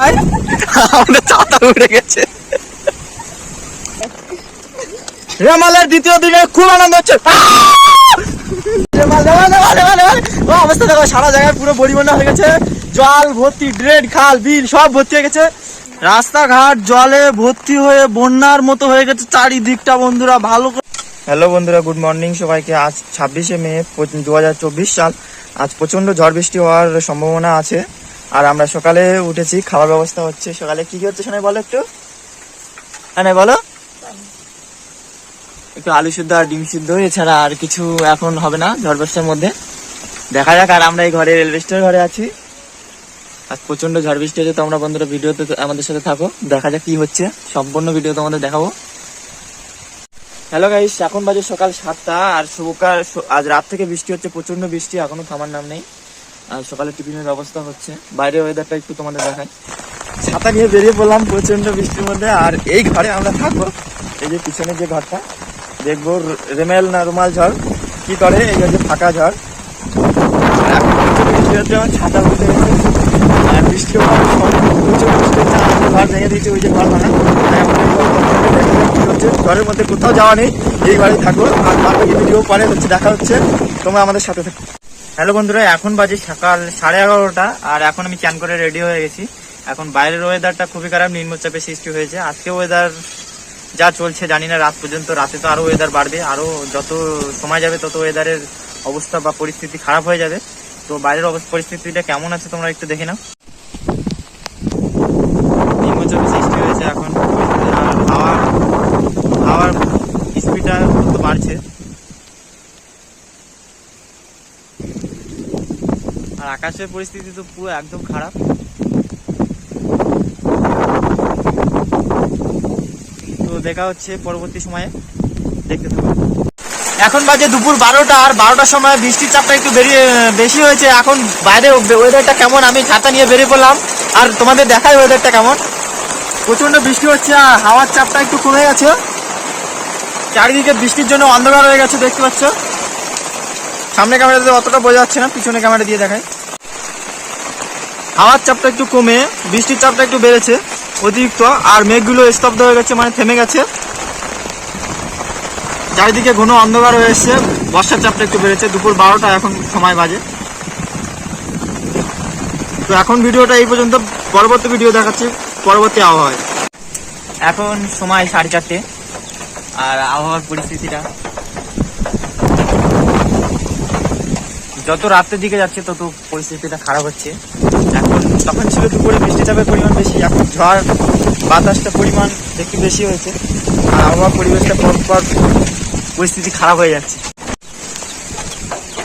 আমাদের ছাতা উড়ে গেছে। রেমালের দ্বিতীয় দিনে খুব আনন্দ হচ্ছে। অবস্থা দেখো, সারা জায়গায় পুরো বড়ি হয়ে গেছে। জল ভর্তি, ড্রেন, খাল, বিল, সব ভর্তি হয়ে গেছে। রাস্তাঘাট, জলে ভর্তি হয়ে বন্যার মতো হয়ে গেছে চারিদিকটা, বন্ধুরা, ভালো হ্যালো বন্ধুরা গুড মর্নিং সবাইকে। আজ ছাব্বিশে মে দু হাজার চব্বিশ সাল। আজ প্রচণ্ড ঝড় বৃষ্টি হওয়ার সম্ভাবনা আছে। আর আমরা সকালে উঠেছি, খাওয়ার ব্যবস্থা হচ্ছে। সকালে কি কি হচ্ছে শোনাই বলো একটু? হ্যাঁ বলো। একটু আলু সিদ্ধ আর ডিম সিদ্ধ, এছাড়া আর কিছু এখন হবে না ঝড় বৃষ্টির মধ্যে। দেখা যাক, আর আমরা এই ঘরে রেলওয়ে স্টেশনের ঘরে আছি। আজ প্রচণ্ড ঝড় বৃষ্টি হচ্ছে, তোমরা বন্ধুরা ভিডিওতে আমাদের সাথে থাকো। দেখা যাক কি হচ্ছে, সম্পূর্ণ ভিডিও তোমাদের দেখাবো। হ্যালো গাইস এখন বাজে সকাল সাতটা, আর সকাল আজ রাত থেকে বৃষ্টি হচ্ছে প্রচণ্ড বৃষ্টি, এখনও থামার নাম নেই। সকালে টিফিনের ব্যবস্থা হচ্ছে। বাইরে ওয়েদারটা একটু তোমাদের দেখায় ছাতা নিয়ে বেরিয়ে পড়লাম প্রচণ্ড বৃষ্টির মধ্যে, আর এই ঘরে আমরা থাকব। এই যে পিছনে যে ঘরটা, দেখব রেমেল না রুমাল ঝড়। কি করে? এই যে ফাঁকা ঝড়। বৃষ্টি হচ্ছে ছাতা উঠে গেছে। আর বৃষ্টি ঘর ভেঙে দিয়েছে, ওই যে ঘর হচ্ছে। ঘরের মধ্যে কোথাও যাওয়া নেই, এই ঘরে থাকব। আর বাকি ভিডিও পরে হচ্ছে, দেখা হচ্ছে। তোমরা আমাদের সাথে থাকো। হ্যালো বন্ধুরা, এখন বাজে সকাল সাড়ে এগারোটা, আর এখন আমি চান করে রেডি হয়ে গেছি। এখন বাইরের ওয়েদারটা খুবই খারাপ নিম্নচাপের সৃষ্টি হয়েছে। আজকে ওয়েদার যা চলছে, জানি না, রাত পর্যন্ত, রাতে তো আরও ওয়েদার বাড়বে। আরও যত সময় যাবে, তত ওয়েদারের অবস্থা বা পরিস্থিতি খারাপ হয়ে যাবে। তো বাইরের পরিস্থিতিটা কেমন আছে, তোমরা একটু দেখে নাও নিম্নচাপের সৃষ্টি হয়েছে এখন আর হাওয়ার হাওয়ার স্পিডটা দ্রুত বাড়ছে আর আকাশের পরিস্থিতি তো পুরো একদম খারাপ। তো দেখা হচ্ছে পরবর্তী সময়ে। দেখতে থাকো এখন বাজে দুপুর বারোটা আর বারোটার সময় বৃষ্টির চাপটা একটু বেরিয়ে, বেশি হয়েছে। এখন বাইরে ওয়েদারটা কেমন? আমি ছাতা নিয়ে বেরিয়ে পড়লাম। আর তোমাদের দেখাই ওয়েদারটা কেমন? প্রচণ্ড বৃষ্টি হচ্ছে আর হাওয়ার চাপটা একটু কমে গেছে। চারিদিকে বৃষ্টির জন্য অন্ধকার হয়ে গেছে, দেখতে পাচ্ছ। সামনে ক্যামেরাতে অতটা বোঝা যাচ্ছে না, পিছনে ক্যামেরা দিয়ে দেখাই। হাওয়ার চাপটা একটু কমে, বৃষ্টির চাপটা একটু বেড়েছে, অতিরিক্ত, আর মেঘগুলো স্তব্ধ হয়ে গেছে মানে থেমে গেছে। চারিদিকে ঘন অন্ধকার হয়ে এসছে, বর্ষার চাপটা একটু বেড়েছে, দুপুর বারোটা, এখন সময় বাজে। তো এখন ভিডিওটা এই পর্যন্ত, পরবর্তী ভিডিও দেখাচ্ছি, পরবর্তী আবহাওয়ায়। এখন সময় সাড়ে চারটে, আর আবহাওয়ার পরিস্থিতিটা? যত রাতের দিকে যাচ্ছে, তত পরিস্থিতিটা খারাপ হচ্ছে। এখন তখন ছিল দুপুরে বৃষ্টি চাপের পরিমাণ বেশি, এখন ঝড় বাতাসটা পরিমাণ একটু বেশি হয়েছে। আর আবহাওয়া পরিবেশটা পর পর পরিস্থিতি খারাপ হয়ে যাচ্ছে।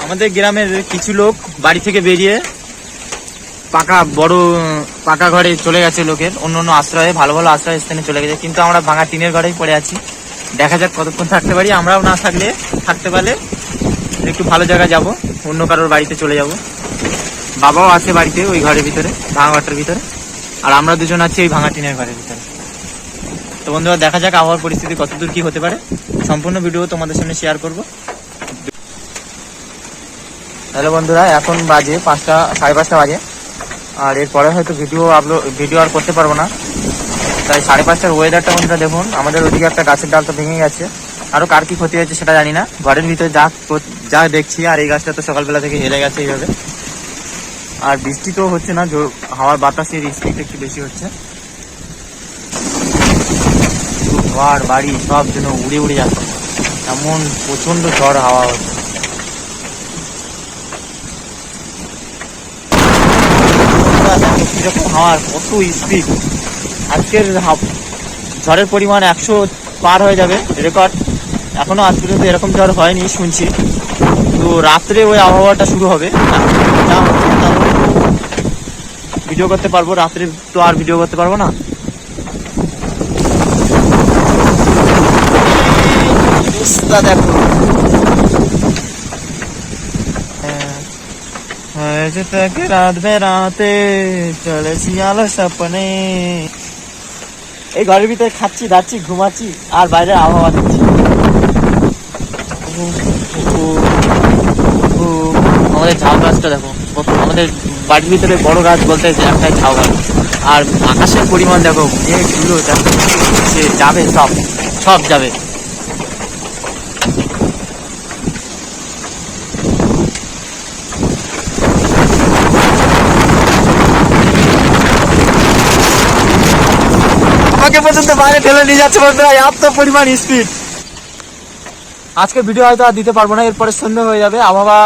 আমাদের গ্রামের কিছু লোক বাড়ি থেকে বেরিয়ে পাকা বড়, পাকা ঘরে চলে গেছে লোকের। অন্য অন্য আশ্রয়ে, ভালো ভালো আশ্রয় স্থানে চলে গেছে। কিন্তু আমরা ভাঙা টিনের ঘরেই পড়ে আছি। দেখা যাক কতক্ষণ থাকতে পারি। আমরাও না থাকলে, থাকতে পারলে একটু ভালো জায়গায় যাব, অন্য কারোর বাড়িতে চলে যাব। বাবাও আছে বাড়িতে ওই ঘরের ভিতরে, ভাঙা ঘরটার ভিতরে। আর আমরা দুজন আছি ওই ভাঙা টিনের ঘরের ভিতরে। তো বন্ধুরা, দেখা যাক আবহাওয়ার পরিস্থিতি কতদূর কি হতে পারে। সম্পূর্ণ ভিডিও তোমাদের সামনে শেয়ার করব। হ্যালো বন্ধুরা, এখন বাজে পাঁচটা, সাড়ে পাঁচটা বাজে। আর এরপরে হয়তো ভিডিও আপলোড ভিডিও আর করতে পারব না। তাই সাড়ে পাঁচটার ওয়েদারটা বন্ধুরা দেখুন, আমাদের ওদিকে একটা গাছের ডাল তো ভেঙে গেছে। আরও কার কি ক্ষতি হয়েছে সেটা জানি না। ঘরের ভিতরে যা যা দেখছি, আর এই গাছটা তো সকালবেলা থেকে হেলে গেছে এইভাবে। আর বৃষ্টি তো হচ্ছে না হাওয়ার বাতাসের স্পিড একটু বেশি হচ্ছে। ঘর, বাড়ি সব যেন উড়ে উড়ে যাচ্ছে। এমন প্রচণ্ড ঝড় হাওয়া হচ্ছে। কীরকম হাওয়ার, কত স্পিড আজকের ঝড়ের পরিমাণ একশো পার হয়ে যাবে রেকর্ড এখনও আজ পর্যন্ত এরকম ঝড় হয়নি, শুনছি। তো রাত্রে ওই আবহাওয়াটা শুরু হবে। ভিডিও করতে পারব, রাত্রে তো আর ভিডিও করতে পারব না। দেখো। হ্যাঁ। হয়েছে তাকে রাত বেড়াতে চলেছি আলো সপনে এই ঘরের ভিতরে খাচ্ছি, দাচ্ছি, ঘুমাচ্ছি, আর বাইরে আবহাওয়া উহ। আমাদের ঝাউ গাছটা দেখো আমাদের বাড়ির ভিতরে বড় গাছ বলতে যে একটাই ঝাউ গাছ। আর আকাশের পরিমাণ দেখো দেখো সে যাবে সব সব যাবে। আমাকে পর্যন্ত বাইরে ঠেলে নিয়ে যাচ্ছে বন্ধুরা এত পরিমাণ স্পিড আজকে ভিডিও হয়তো আর দিতে পারব না, এরপরে সন্ধ্যে হয়ে যাবে, আবহাওয়া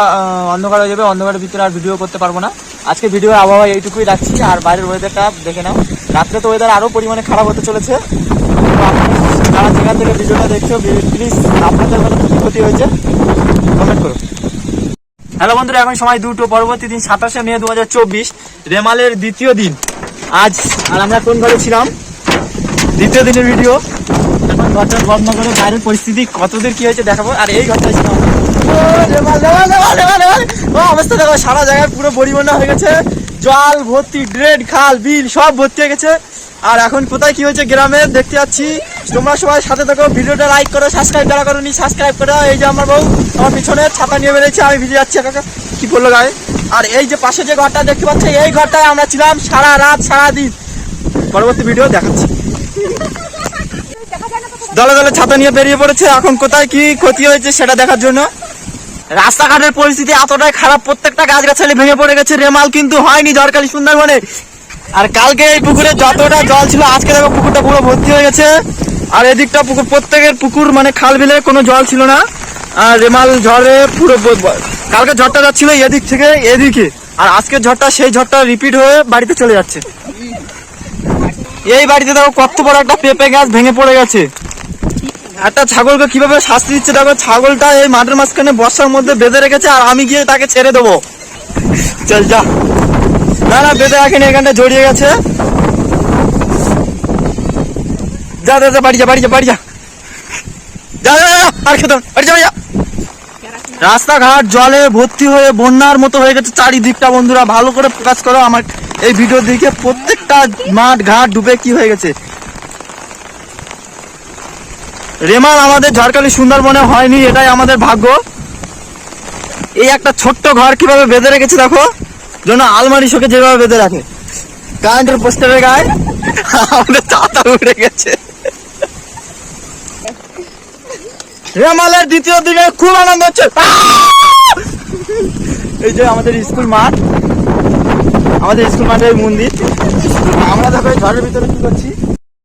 অন্ধকার হয়ে যাবে, অন্ধকারের ভিতরে আর ভিডিও করতে পারব না। আজকে ভিডিও আবহাওয়া এইটুকুই রাখছি, আর বাইরের ওয়েদারটা দেখে নাও। রাত্রে তো ওয়েদার আরও পরিমাণে খারাপ হতে চলেছে। যারা যেখান থেকে ভিডিওটা দেখছ প্লিজ আপনাদের মানে কি ক্ষতি হয়েছে কমেন্ট করো। হ্যালো বন্ধুরা, এখন সময় দুটো, পরবর্তী দিন সাতাশে মে দু হাজার চব্বিশ, রেমালের দ্বিতীয় দিন। আজ আর আমরা কোন ঘরে ছিলাম? দ্বিতীয় দিনের ভিডিও ঘরটার বন্ধ করে বাইরের পরিস্থিতি কতদূর কি হয়েছে দেখাবো? আর এই ঘরটা। ও, অবস্থা দেখো সারা জায়গায় পুরো হয়ে গেছে। জল ভর্তি ড্রেড খাল বিল সব ভর্তি হয়ে গেছে। আর এখন কোথায় হয়েছে গ্রামে দেখতে তোমরা সাথে ভিডিওটা সাবস্ক্রাইব সাবস্ক্রাইব করো এই যে আমার বউ পিছনে ছাতা নিয়ে বেরিয়েছে আমি ভিজে যাচ্ছি। কি বলল গায়ে? আর এই যে পাশে যে ঘরটা দেখতে পাচ্ছ এই ঘরটায় আমরা ছিলাম সারা রাত সারা দিন পরবর্তী ভিডিও দেখাচ্ছি। দলে দলে ছাতা নিয়ে বেরিয়ে পড়েছে। এখন কোথায় কি ক্ষতি হয়েছে সেটা দেখার জন্য। রাস্তাঘাটের পরিস্থিতি এতটাই খারাপ, প্রত্যেকটা গাছ গাছালি ভেঙে পড়ে গেছে। রেমাল কিন্তু হয়নি ঝড়কালি সুন্দরবনে। আর কালকে এই পুকুরে যতটা জল ছিল, আজকে দেখো পুকুরটা পুরো ভর্তি হয়ে গেছে। আর এদিকটা পুকুর, প্রত্যেকের পুকুর মানে খাল বিলে কোনো জল ছিল না। আর রেমাল ঝড়ে পুরো কালকে ঝড়টা যাচ্ছিল এদিক থেকে এদিকে। আর আজকের ঝড়টা, সেই ঝড়টা রিপিট হয়ে বাড়িতে চলে যাচ্ছে। এই বাড়িতে দেখো কত বড় একটা পেঁপে গাছ ভেঙে পড়ে গেছে। একটা ছাগলকে কীভাবে শাস্তি দিচ্ছে? দেখো ছাগলটা এই মাঠের মাঝখানে বর্ষার মধ্যে বেঁধে রেখেছে আর আমি গিয়ে তাকে ছেড়ে দেবো। চল যা। না না বেঁধে রাখেনি এখানটা জড়িয়ে গেছে। যা যা যা বাড়ি যা বাড়ি যা বাড়ি যা। যা যা, আর খেতে বাড়ি যা যা। রাস্তাঘাট জলে ভর্তি হয়ে বন্যার মতো হয়ে গেছে চারিদিকটা বন্ধুরা। ভালো করে ফোকাস করো আমার এই ভিডিও দিকে প্রত্যেকটা মাঠ ঘাট ডুবে কি হয়ে গেছে? রেমাল আমাদের ঝড়খালি সুন্দরবনে হয়নি, এটাই আমাদের ভাগ্য। এই একটা ছোট্ট ঘর কীভাবে বেঁধে রেখেছে দেখো? যেন আলমারি শোকে যেভাবে বেঁধে রাখে। কারেন্টের পোস্টারের গায়ে আমাদের চাতা উঠে গেছে। রেমালের দ্বিতীয় দিনে খুব আনন্দ হচ্ছে। এই যে আমাদের স্কুল মাঠ। আমাদের স্কুল মাঠের মন্দির। আমরা দেখো ঝড়ের ভিতরে কি করছি?